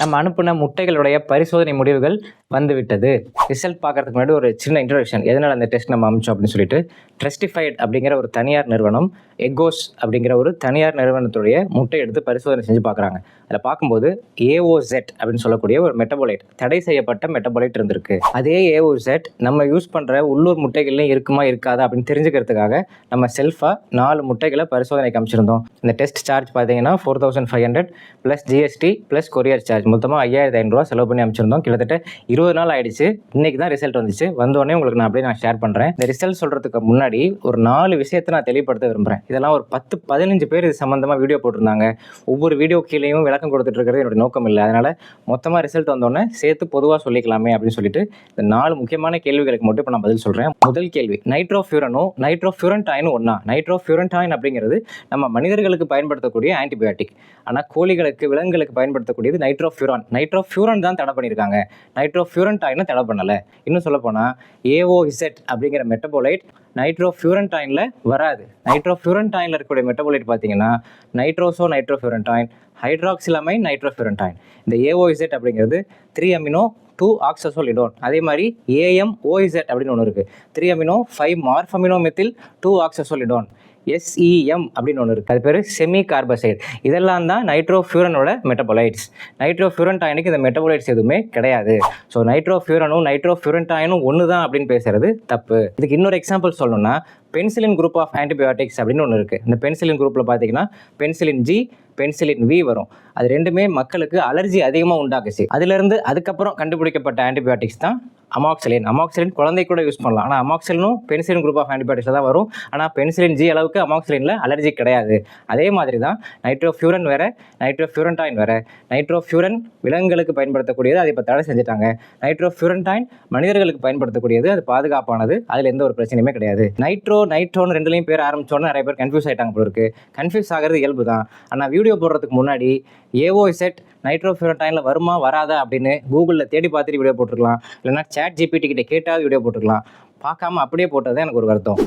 நம்ம அனுப்பின முட்டைகளுடைய பரிசோதனை முடிவுகள் வந்துவிட்டது. ரிசல்ட் பார்க்கறதுக்கு முன்னாடி ஒரு சின்ன இன்ட்ரடக்ஷன் எதனால் அந்த டெஸ்ட் நம்ம அமிச்சோம் அப்படின்னு சொல்லிட்டு ட்ரெஸ்டிஃபைட் அப்படிங்கிற ஒரு தனியார் நிறுவனம் எக்கோஸ் அப்படிங்கிற ஒரு தனியார் நிறுவனத்துடைய முட்டை எடுத்து பரிசோதனை செஞ்சு பார்க்குறாங்க. அதில் பார்க்கும்போது ஏஓசெட் அப்படின்னு சொல்லக்கூடிய ஒரு மெட்டபோலைட் தடை செய்யப்பட்ட மெட்டபோலைட் இருந்திருக்கு. அதே ஏஓசெட் நம்ம யூஸ் பண்ணுற உள்ளூர் முட்டைகள்லையும் இருக்குமா இருக்காதா அப்படின்னு தெரிஞ்சுக்கிறதுக்காக நம்ம செல்ஃபாக நாலு முட்டைகளை பரிசோதனைக்கு அமைச்சிருந்தோம். இந்த டெஸ்ட் சார்ஜ் பார்த்தீங்கன்னா four thousand five hundred plus GST plus courier charge மொத்தமாக ஐயாயிரத்தி ஐநூறுரூவா செலவு பண்ணி அமைச்சிருந்தோம் கிட்டத்தட்ட இருபது நாள் ஆயிடுச்சு. இன்னைக்கு தான் ரிசல்ட் வந்துச்சு. வந்தோடனே உங்களுக்கு நான் அப்படியே நான் ஷேர் பண்ணுறேன் இந்த ரிசல்ட் சொல்கிறதுக்கு முன்னாடி ஒரு நாலு விஷயத்தை நான் தெளிவுபடுத்த விரும்புகிறேன் இதெல்லாம் ஒரு பத்து பதினஞ்சு பேர் இது சம்மந்தமாக வீடியோ போட்டிருந்தாங்க. ஒவ்வொரு வீடியோ கீழேயும் விளக்கம் கொடுத்துட்டு இருக்கிறது என்னோட நோக்கம் இல்லை. அதனால் மொத்தமாக ரிசல்ட் வந்தோடனே சேர்த்து பொதுவாக சொல்லிக்கலாமே அப்படின்னு சொல்லிட்டு இந்த நாலு முக்கியமான கேள்விகளுக்கு மட்டும் இப்போ நான் பதில் சொல்கிறேன் முதல் கேள்வி நைட்ரோஃபியூரனும் நைட்ரோஃபியூரன்டாயினும் ஒன்றா நைட்ரோஃபியூரன்டாயின் அப்படிங்கிறது நம்ம மனிதர்களுக்கு பயன்படுத்தக்கூடிய ஆன்டிபயோட்டிக் ஆனால் கோழிகளுக்கு விலங்குகளுக்கு பயன்படுத்தக்கூடியது நைட்ரோஃபியூரான் நைட்ரோஃபியூரன் தான் தடை பண்ணியிருக்காங்க. நைட்ரோஃபியூரன்டாயினை தடை பண்ணலை. இன்னும் சொல்லப்போனால் ஏஓஇசெட் அப்படிங்கிற மெட்டபோலைட் நைட்ரோஃபியூரன்டாயினில் வராது. நைட்ரோஃபியூரன்டாயினில் இருக்கக்கூடிய மெட்டபோலைட் பார்த்தீங்கன்னா நைட்ரோசோ நைட்ரோஃபியூரன்டாயின் ஹைட்ராக்சிலமைன் நைட்ரோஃபியூரன்டாயின் இந்த ஏஓஇசெட் அப்படிங்கிறது த்ரீ அமினோ டூ ஆக்சசோலிடோன் அதே மாதிரி ஏஎம் ஓஇசெட் அப்படின்னு ஒன்று இருக்குது three amino five morpholino methyl two oxazolidone SEM அப்படின்னு ஒன்று இருக்குது அது பேர் செமி கார்பசைட் இதெல்லாம் தான் நைட்ரோஃபியூரனோட மெட்டபோலைட்ஸ் நைட்ரோஃபியூரன்டாயினுக்கு இந்த மெட்டபோலைட்ஸ் எதுவுமே கிடையாது. ஸோ நைட்ரோஃபியூரனும் நைட்ரோஃபியூரன்டாயினும் ஒன்று தான் அப்படின்னு பேசுறது தப்பு. இதுக்கு இன்னொரு எக்ஸாம்பிள் சொல்லணும்னா பென்சிலின் குரூப் ஆஃப் ஆன்டிபயோட்டிக்ஸ் அப்படின்னு ஒன்று இருக்குது இந்த பென்சிலின் குரூப்பில் பார்த்தீங்கன்னா பென்சிலின் ஜி பென்சிலின் வி வரும். அது ரெண்டுமே மக்களுக்கு அலர்ஜி அதிகமாக உண்டாக்குச்சு. அதுலேருந்து அதுக்கப்புறம் கண்டுபிடிக்கப்பட்ட ஆன்டிபயோட்டிக்ஸ் தான் அமாக்சிலின். அமாக்சிலின் குழந்தை கூட யூஸ் பண்ணலாம். ஆனால் அமாக்சிலினும் பென்சிலின் குரூப் ஆஃப் ஆன்டிபயோட்டிக்ஸ் தான் வரும். ஆனால் பென்சிலின் ஜி அளவுக்கு அமாக்சிலினில் அலர்ஜி கிடையாது. அதே மாதிரி தான் நைட்ரோஃபியூரன் வேற நைட்ரோஃபியூரன்டாயின் வேற. நைட்ரோஃபியூரன் விலங்குகளுக்கு பயன்படுத்தக்கூடியது அதை இப்போ தடை செஞ்சுட்டாங்க. நைட்ரோஃபியூரன்டாயின் மனிதர்களுக்கு பயன்படுத்தக்கூடியது அது பாதுகாப்பானது. அதில் எந்த ஒரு பிரச்சனையுமே கிடையாது. நைட்ரோ நைட்ரோன்னு ரெண்டுலையும் பேர் ஆரம்பிச்சோன்னு நிறைய பேர் கன்ஃபியூஸ் ஆகிட்டாங்க போல இருக்குது கன்ஃபியூஸ் ஆகிறது இயல்பு தான் ஆனால் வீடியோ போடுறதுக்கு முன்னாடி ஏஓ செட் நைட்ரோஃபியூரன்டாயினில் வருமா வராதா அப்படின்னு கூகுளில் தேடி பார்த்துட்டு வீடியோ போட்டுருக்கலாம். இல்லைனா சேட் ஜிபிடி கிட்ட கேட்டாவது வீடியோ போட்டுருக்கலாம். பார்க்காம அப்படியே போட்டது எனக்கு ஒரு வருத்தம்.